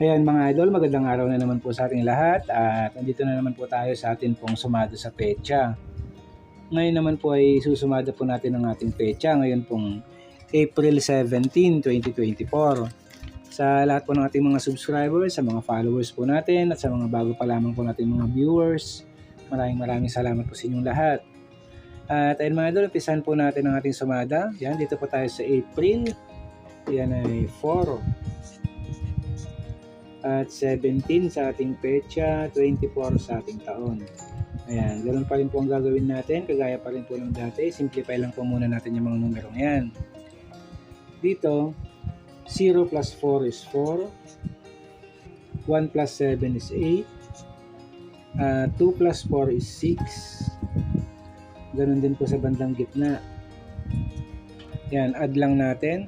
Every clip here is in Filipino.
Ayan mga idol, magandang araw na naman po sa ating lahat at nandito na naman po tayo sa atin pong sumado sa pecha. Ngayon naman po ay susumada po natin ang ating pecha ngayon pong April 17, 2024. Sa lahat po ng ating mga subscribers, sa mga followers po natin at sa mga bago pa lamang po nating mga viewers, maraming maraming salamat po sa inyong lahat. At ayun mga idol, umpisahan po natin ang ating sumada. Yan, dito po tayo sa April. Yan ay 4 at 17 sa ating pecha, 24 sa ating taon. Ayan, ganoon pa rin po ang gagawin natin, kagaya pa rin po ng dati, simplify lang po muna natin yung mga numerong yan. Dito, 0 plus 4 is 4, 1 plus 7 is 8, uh, 2 plus 4 is 6, ganun din po sa bandang gitna. Yan, add lang natin,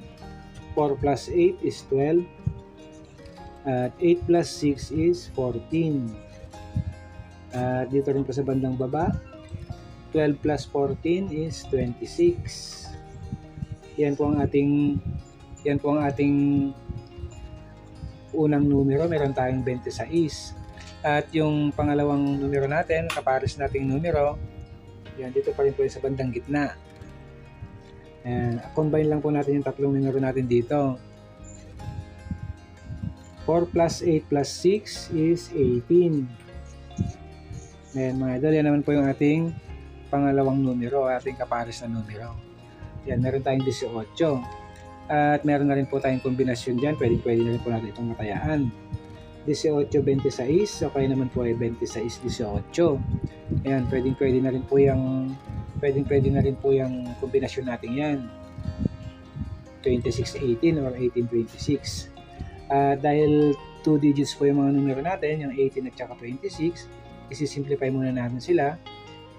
4 plus 8 is 12, at 8 plus 6 is 14. At dito rin po sa bandang baba, 12 plus 14 is 26. Yan po ang ating yan po ang ating unang numero, meron tayong 26. At yung pangalawang numero natin, kapares nating numero, yan dito pa rin po sa bandang gitna. Ayan, combine lang po natin yung tatlong numero natin dito. 4 plus 8 plus 6 is 18. Ayan mga idol, yan naman po yung ating pangalawang numero, ating kapares na numero. Yan, meron tayong 18. At meron na rin po tayong kombinasyon dyan, pwede, pwede na rin po natin itong matayaan. 18-26, okay naman po ay 26-18. Ayan, pwedeng pwede na rin po yung pwedeng pwede na rin po yung kombinasyon natin yan. 26-18 or 18-26. Ah, dahil 2 digits po yung mga numero natin, yung 18 at saka 26, isi-simplify muna natin sila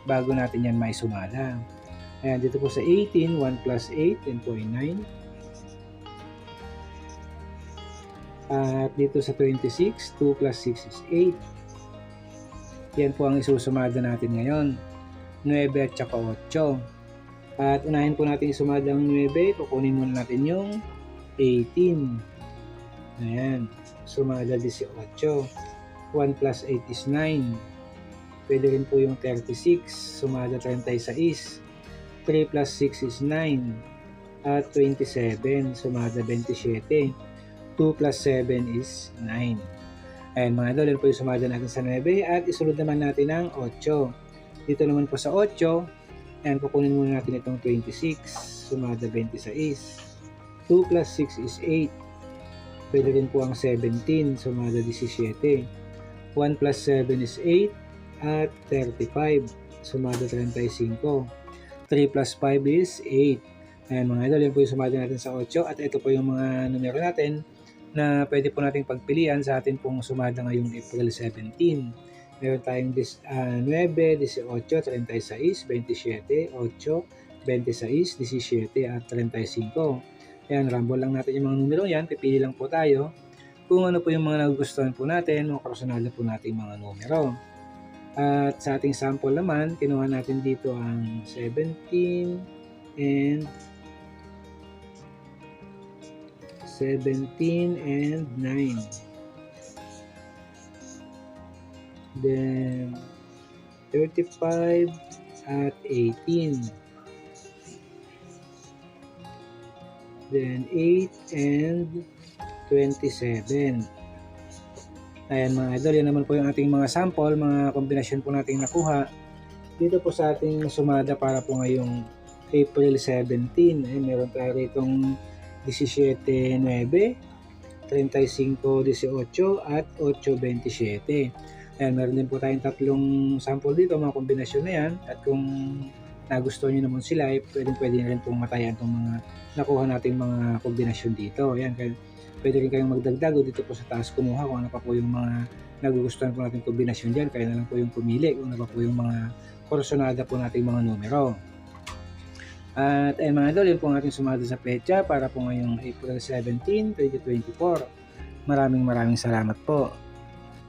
bago natin yan may sumala. Ayan, dito po sa 18, 1 plus 8, 10.9. At dito sa 26, 2 plus 6 is 8. Yan po ang isusumada natin ngayon. 9 at saka 8. At unahin po natin isumada ang 9, kukunin muna natin yung 18. Ayan. Sumada 18. 1 plus 8 is 9. Pwede rin po yung 36. Sumada 36. 3 plus 6 is 9. At 27. Sumada 27. 2 plus 7 is 9. Ayan mga idol, yan po yung sumada natin sa 9. At isunod naman natin ang 8. Dito naman po sa 8. Ayan, kukunin muna natin itong 26. Sumada 26. 2 plus 6 is 8. Pwede rin po ang 17, sumada 17. 1 plus 7 is 8 at 35, sumada 35. 3 plus 5 is 8. Ayan mga idol, yan po yung sumada natin sa 8 at ito po yung mga numero natin na pwede po nating pagpilian sa atin pong sumada ngayong April 17. Meron tayong dis, uh, 9, 18, 36, 27, 8, 26, 17 at 35. Ayan, rumble lang natin yung mga numero yan. Pipili lang po tayo kung ano po yung mga nagugustuhan po natin personal na po natin mga numero. At sa ating sample naman, kinuha natin dito ang 17 and 17 and 9. Then 35 at 18. Then 8 and 27. Ayan mga idol, yan naman po yung ating mga sample, mga kombinasyon po nating nakuha. Dito po sa ating sumada para po ngayong April 17. Ayan, meron tayo ritong 17.9, 35.18 at 8.27. Ayan, meron din po tayong tatlong sample dito, mga kombinasyon na yan. At kung nagustuhan nyo naman sila, eh, pwede, pwede na rin pong matayan itong mga nakuha nating mga kombinasyon dito. Ayan, kaya pwede rin kayong magdagdag dito po sa taas kumuha kung ano pa po yung mga nagugustuhan po nating kombinasyon dyan. Kaya na lang po yung pumili kung ano pa po yung mga korsonada po nating mga numero. At ayun mga idol, yun po ang ating sumada sa pecha para po ngayong April 17, 2024. Maraming maraming salamat po.